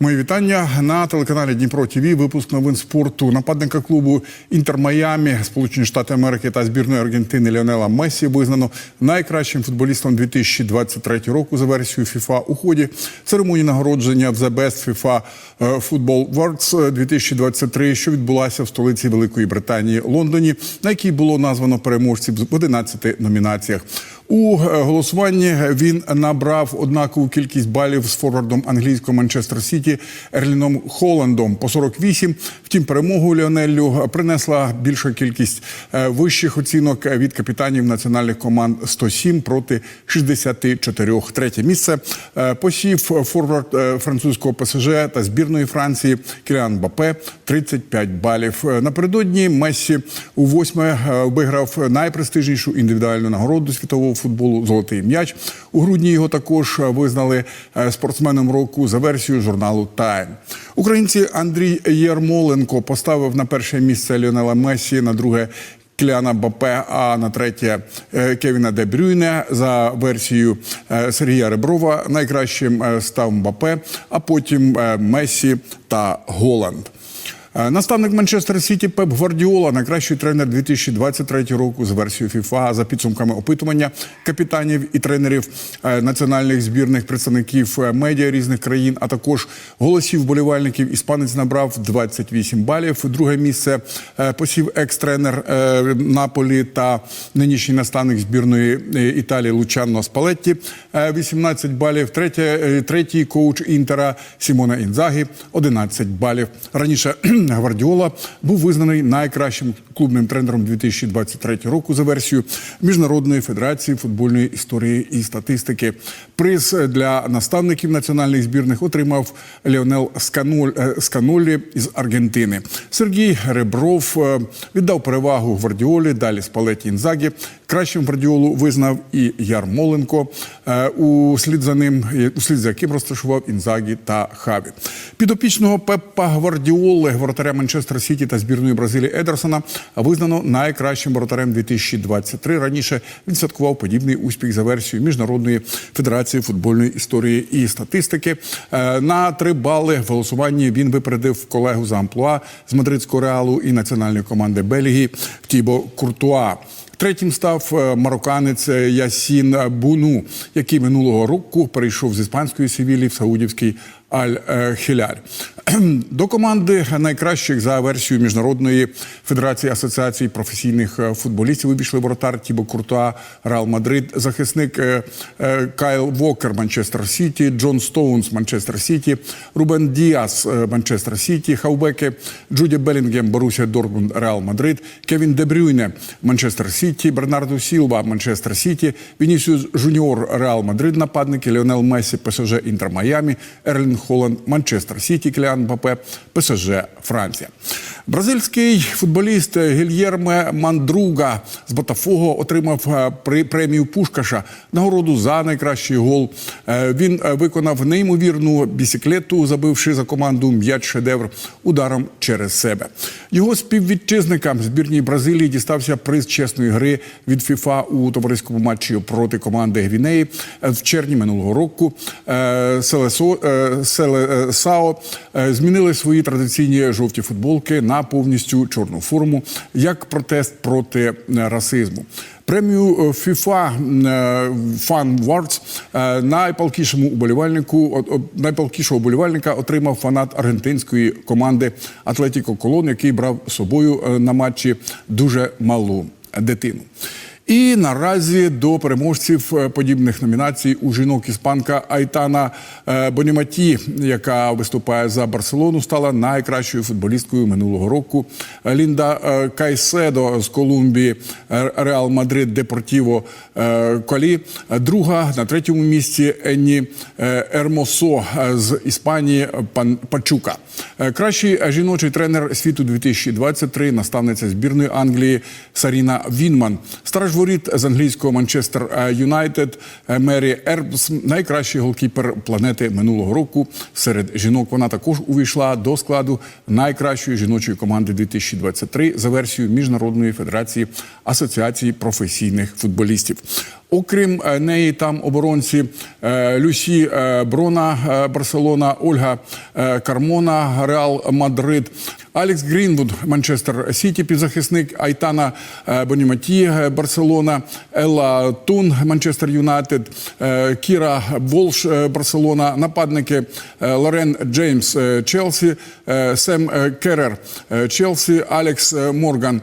Мої вітання на телеканалі Дніпро ТВ. Випуск новин спорту. Нападника клубу Інтер Майамі, Сполучені Штати Америки та збірної Аргентини Ліонела Месі визнано найкращим футболістом 2023 року за версією FIFA у ході церемонії нагородження в The Best FIFA е, Football Awards 2023, що відбулася в столиці Великої Британії Лондоні, на якій було названо переможців в 11 номінаціях. У е, голосуванні він набрав однакову кількість балів з форвардом англійського Манчестер Сіті Ерліном Холландом по 48. Втім, перемогу Ліонеллю принесла більша кількість е, вищих оцінок від капітанів національних команд 107 проти 64. Третє місце е, посів форвард е, французького ПСЖ та збірної Франції Кіліан Бапе 35 балів. Е, Напередодні Мессі у восьме е, виграв найпрестижнішу індивідуальну нагороду світового футболу Золотий м'яч. У грудні його також визнали е, спортсменом року за версією журналу Тайм. Українці Андрій Єрмоленко поставив на перше місце Ліонела Месі, на друге. Кляна Бапе, а на третє е, Кевіна Де Брюйне за версією е, Сергія Реброва. Найкращим е, став Мбапе, а потім е, Месі та Голланд. Е, Наставник Манчестер Сіті Пеп Гвардіола, найкращий тренер 2023 року з версією ФІФА за підсумками опитування капітанів і тренерів е, національних збірних представників е, медіа різних країн, а також голосів вболівальників. Іспанець набрав 28 балів. Друге місце посів екс-тренер Наполі та нинішній наставник збірної Італії Лучанно Спалетті е, 18 балів. Третє, третій коуч Інтера Сімона Інзагі 11 балів. Раніше Гвардіола був визнаний найкращим клубним тренером 2023 року за версією Міжнародної федерації футбольної історії і статистики. Приз для наставників національних збірних отримав Леонел е, Сканолі із Аргентини. Сергій Ребров е, віддав перевагу Гвардіолі, далі Спалеті Інзагі. Кращим Гвардіолу визнав і Ярмоленко, е, услід за ним, е, услід за яким розташував Інзагі та Хаві. Підопічного Пеппа Гвардіоли, воротаря Манчестер Сіті та збірної Бразилії Едерсона, визнано найкращим воротарем 2023. Раніше він святкував подібний успіх за версією Міжнародної федерації футбольної історії і статистики. Е, На три бали в голосуванні він випередив колегу за амплуа з мадридського реалу і національної команди Бельгії Тібо Куртуа. Третім став е, марокканець е, Ясін Буну, який минулого року перейшов з іспанської Севілі в саудівський Аль-Хіляль. До команди найкращих за версією міжнародної федерації асоціації професійних е, футболістів вибійшли воротар Тібо Куртуа, Реал Мадрид, захисник е, е, Кайл Вокер, Манчестер Сіті, Джон Стоунс, Манчестер Сіті, Рубен Діас, Манчестер Сіті, Хаубеке, Джуді Белінгем, Борусія Дортмунд, Реал Мадрид, Кевін Дебрюйне, Манчестер Сіті, Бернардо Сілва, Манчестер Сіті, Вінісіус Жуніор, Реал Мадрид, нападники, Ліонел Месі, ПСЖ Інтер Майамі, Ерлін Холланд, Манчестер Сіті, Кіліан Мбапе, ПСЖ Франція. Бразильський футболіст Гільєрме Мандруга з Ботафого отримав е, премію Пушкаша нагороду за найкращий гол. Е, Він е, виконав неймовірну бісіклету, забивши за команду м'яч шедевр ударом через себе. Його співвітчизникам збірній Бразилії дістався приз чесної гри від ФІФА у товариському матчі проти команди Гвінеї в червні минулого року. Селесо Селесао змінили свої традиційні жовті футболки на повністю чорну форму як протест проти е, расизму. Премію е, FIFA е, Fan Awards е, найпалкішому уболівальнику найпалкішого уболівальника отримав фанат аргентинської команди Атлетіко Колон, який брав з собою е, на матчі дуже малу дитину. І наразі до переможців е, подібних номінацій у жінок іспанка Айтана е, Боніматі, яка виступає за Барселону, стала найкращою футболісткою минулого року. Лінда е, Кайседо з Колумбії, Реал Мадрид Депортіво Колі. Друга на третьому місці Енні Ермосо з Іспанії Пан Пачука. Кращий жіночий тренер світу 2023, наставниця збірної Англії Саріна Вінман. Стараж воріт з англійського Манчестер Юнайтед Мері Ербс, найкращий голкіпер планети минулого року. Серед жінок вона також увійшла до складу найкращої жіночої команди 2023 за версією Міжнародної федерації асоціації професійних футболістів. Окрім е, неї, там оборонці е, Люсі е, Брона, е, Барселона, Ольга е, Кармона, Реал Мадрид, Алекс Грінвуд, Манчестер Сіті, півзахисник Айтана е, Боніматі, е, Барселона, Елла Тун, Манчестер Юнайтед, е, Кіра Волш, Барселона, нападники Лорен Джеймс, Челсі, Сем Керер, Челсі, Алекс Морган,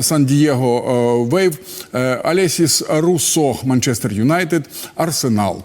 Сан-Дієго Вейв, Алесіс Руссо, Манчестер Юнайтед, Арсенал.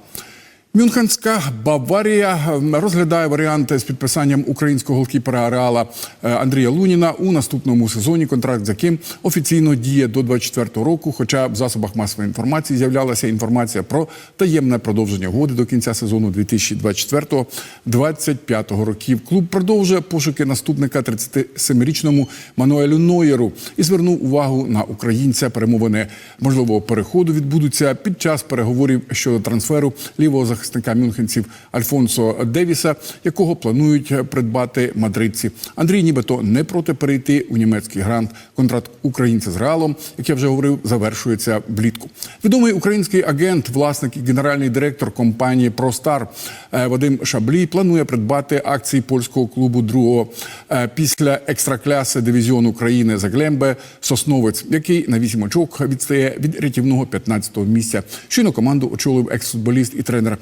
Мюнхенська Баварія розглядає варіанти з підписанням українського голкіпера Реала е, Андрія Луніна у наступному сезоні, контракт з яким офіційно діє до 24-го року. Хоча в засобах масової інформації з'являлася інформація про таємне продовження угоди до кінця сезону 2024-2025 років. Клуб продовжує пошуки наступника 37-річному Мануелю Нойеру і звернув увагу на українця. Перемовини можливого переходу відбудуться під час переговорів щодо трансферу лівого захисника мюнхенців Альфонсо Девіса, якого планують придбати мадридці. Андрій, нібито не проти перейти у німецький грант. Контракт українця з реалом, як я вже говорив, завершується влітку. Відомий український агент, власник і генеральний директор компанії Простар е, Вадим Шаблій планує придбати акції польського клубу другого е, після екстракляси дивізіону України Заглембе Сосновець, який на вісім очок відстає від рятівного 15-го місця. Щойно команду очолив екс-футболіст і тренер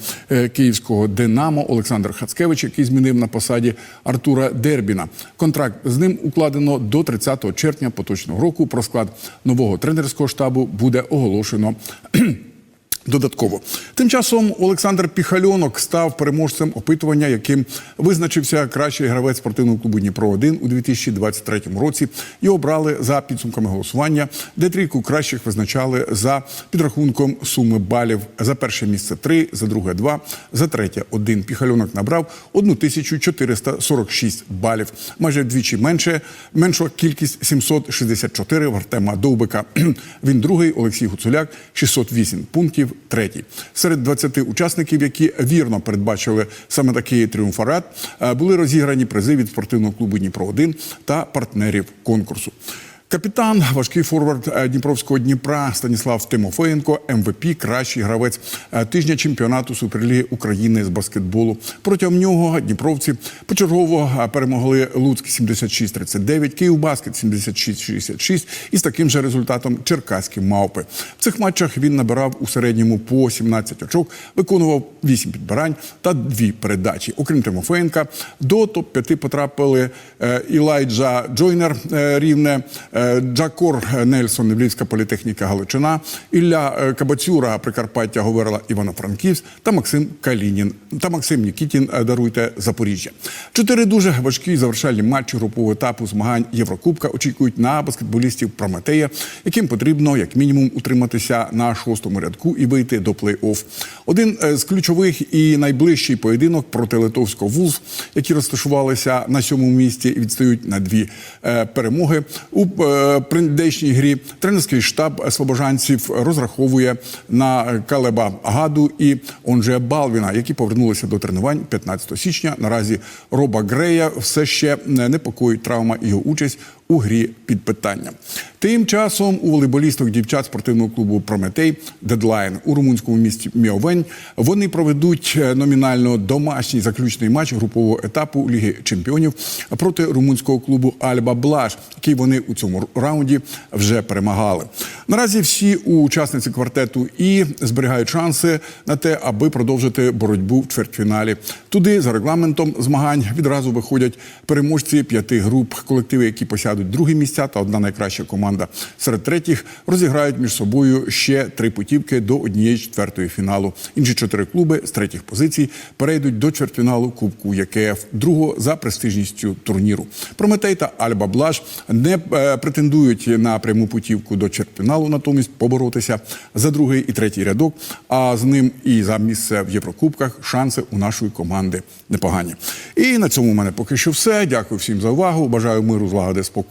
київського Динамо Олександр Хацкевич, який змінив на посаді Артура Дербіна. Контракт з ним укладено до 30 червня поточного року. Про склад нового тренерського штабу буде оголошено. Додатково тим часом Олександр Піхальонок став переможцем опитування, яким визначився кращий гравець спортивного клубу Дніпро 1 у 2023 році. Його брали за підсумками голосування, де трійку кращих визначали за підрахунком суми балів. За перше місце 3, за друге 2, за третє 1. Піхальонок набрав 1446 балів. Майже вдвічі менше менша кількість 764 в Артема Довбика. Він другий, Олексій Гуцуляк 608 пунктів третій. Серед 20 учасників, які вірно передбачили саме такий тріумфарат, е, були розіграні призи від спортивного клубу Дніпро 1 та партнерів конкурсу. Капітан, важкий форвард е, Дніпровського Дніпра Станіслав Тимофеєнко, МВП, кращий гравець е, тижня чемпіонату Суперліги України з баскетболу. Протягом нього дніпровці почергово е, перемогли Луцьк 76-39, Київбаскет 76-66 і з таким же результатом черкаські мавпи. В цих матчах він набирав у середньому по 17 очок, виконував 8 підбирань та 2 передачі. Окрім Тимофеєнка, до топ-5 потрапили е, Ілайджа Джойнер Рівне. Е, Джакор Нельсон, Львівська політехніка Галичина, Ілля е, Кабацюра, Прикарпаття Говерла Івано-Франківськ та Максим Калінін та Максим Нікітін. е, Даруйте Запоріжжя. Чотири дуже важкі завершальні матчі групового етапу змагань Єврокубка очікують на баскетболістів Прометея, яким потрібно як мінімум утриматися на шостому рядку і вийти до плей-офф. Один е, з ключових і найближчий поєдинок проти литовського вуз, які розташувалися на сьомому місці і відстають на дві е, перемоги у е, прийдешній грі. Тренерський штаб слобожанців розраховує на Калеба Гаду і Онже Балвіна, які повернулися до тренувань 15 січня. Наразі Роба Грея все ще непокоїть травма його участь у грі під питанням. Тим часом у волейболісток дівчат спортивного клубу Прометей дедлайн у румунському місті Міовень вони проведуть е, номінально домашній заключний матч групового етапу Ліги Чемпіонів проти румунського клубу Альба Блаш, який вони у цьому раунді вже перемагали. Наразі всі учасниці квартету і зберігають шанси на те, аби продовжити боротьбу в чвертьфіналі. Туди за регламентом змагань відразу виходять переможці п'яти груп, колективи, які посядуть другі місця, та одна найкраща команда серед третіх розіграють між собою ще три путівки до однієї четвертої фіналу. Інші чотири клуби з третіх позицій перейдуть до чвертьфіналу Кубку ЄКФ, другого за престижністю турніру. Прометей та Альба Блаш не е, претендують на пряму путівку до чвертьфіналу, натомість поборотися за другий і третій рядок. А з ним і за місце в Єврокубках шанси у нашої команди непогані. І на цьому в мене поки що все. Дякую всім за увагу. Бажаю миру, злагоди, спокою.